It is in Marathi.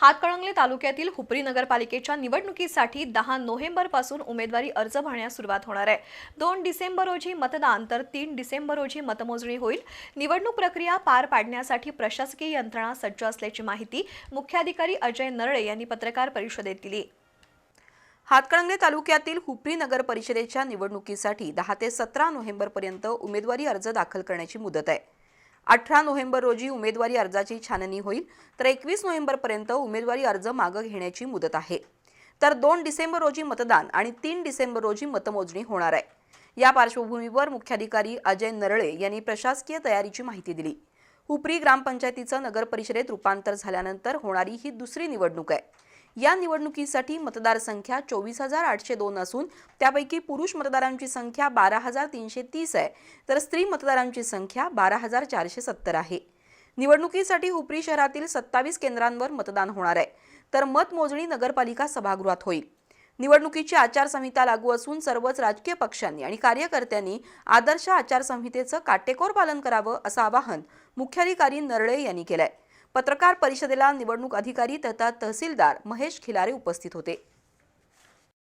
हातकणंगले तालुक्यातील हुपरी नगरपालिकेच्या निवडणुकीसाठी दहा नोव्हेंबरपासून उमेदवारी अर्ज भरण्यास सुरुवात होणार आहे. दोन डिसेंबर रोजी मतदान तर तीन डिसेंबर रोजी मतमोजणी होईल. निवडणूक प्रक्रिया पार पाडण्यासाठी प्रशासकीय यंत्रणा सज्ज असल्याची माहिती मुख्याधिकारी अजय नरळे यांनी पत्रकार परिषदेत दिली. हातकणंगले तालुक्यातील हुपरी नगर परिषदेच्या निवडणुकीसाठी दहा ते सतरा नोव्हेंबरपर्यंत उमेदवारी अर्ज दाखल करण्याची मुदत आहे. अठरा नोव्हेंबर रोजी उमेदवारी अर्जाची छाननी होईल तर एकवीस नोव्हेंबरपर्यंत उमेदवारी अर्ज मागं घेण्याची मुदत आहे. तर दोन डिसेंबर रोजी मतदान आणि तीन डिसेंबर रोजी मतमोजणी होणार आहे. या पार्श्वभूमीवर मुख्याधिकारी अजय नरळे यांनी प्रशासकीय तयारीची माहिती दिली. हुपरी ग्रामपंचायतीचं नगर परिषदेत रूपांतर झाल्यानंतर होणारी ही दुसरी निवडणूक आहे. या निवडणुकीसाठी मतदार संख्या चोवीस हजार आठशे दोन असून त्यापैकी पुरुष मतदारांची संख्या बारा हजार तीनशे तीस आहे. तर स्त्री मतदारांची संख्या बारा हजार चारशे सत्तर आहे. निवडणुकीसाठी हुपरी शहरातील सत्तावीस केंद्रांवर मतदान होणार आहे. तर मतमोजणी नगरपालिका सभागृहात होईल. निवडणुकीची आचारसंहिता लागू असून सर्वच राजकीय पक्षांनी आणि कार्यकर्त्यांनी आदर्श आचारसंहितेचं काटेकोर पालन करावं असं आवाहन मुख्याधिकारी नरळे यांनी केलंय. पत्रकार परिषदेला निवडणूक अधिकारी तथा तहसीलदार महेश खिलारे उपस्थित होते.